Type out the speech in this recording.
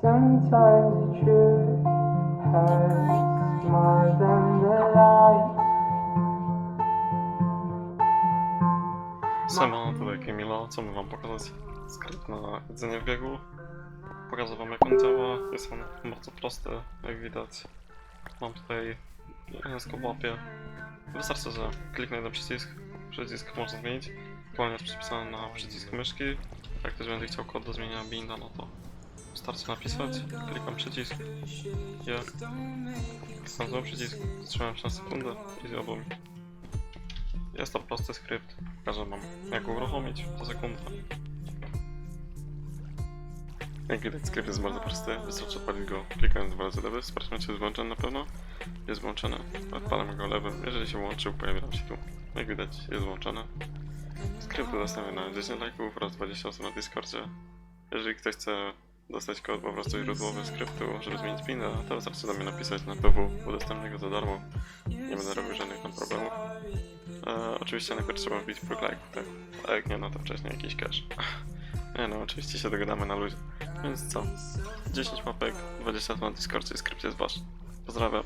Sometimes the truth hurts more than the lie. Siema, tutaj Kamilo, co my wam pokazać? Skrypt na jedzenie w biegu. Pokażę wam jak on działa, jest on bardzo prosty, jak widać. Mam tutaj język w łapie. Wystarczy, że kliknę jeden przycisk, przycisk można zmienić. Aktualnie jest przypisany na przycisk myszki. Jak ktoś będzie chciał kod do zmienienia binda, no to wystarczy napisać, klikam przycisk, jest. Klikam znowu przycisk, trzymam na sekundę i zjadło mi. Jest to prosty skrypt. Pokażę wam jak go uruchomić za sekundę. Jak widać skrypt jest bardzo prosty. Wystarczy odpalić go klikając dwa razy lewy. Sprawdźmy czy jest włączony na pewno. Jest włączony. Odpalam go lewym. Jeżeli się włączył pojawi nam się tu. Jak widać jest włączony. Skrypt udostępniony na 10 lajków oraz 20 osób na Discordzie. Jeżeli ktoś chce dostać kod po prostu źródłowy skryptu, żeby zmienić pinę, to wystarczy do mnie napisać na PW. Udostępnię go za darmo. Nie będę robił żadnych tam problemów. E, oczywiście najpierw trzeba wbić próg tak? A jak nie, no to wcześniej jakiś cash. Nie no, oczywiście się dogadamy na luzie. Więc co? 10 mapek, 20 na Discordzie, skrypt jest wasz. Pozdrawiam.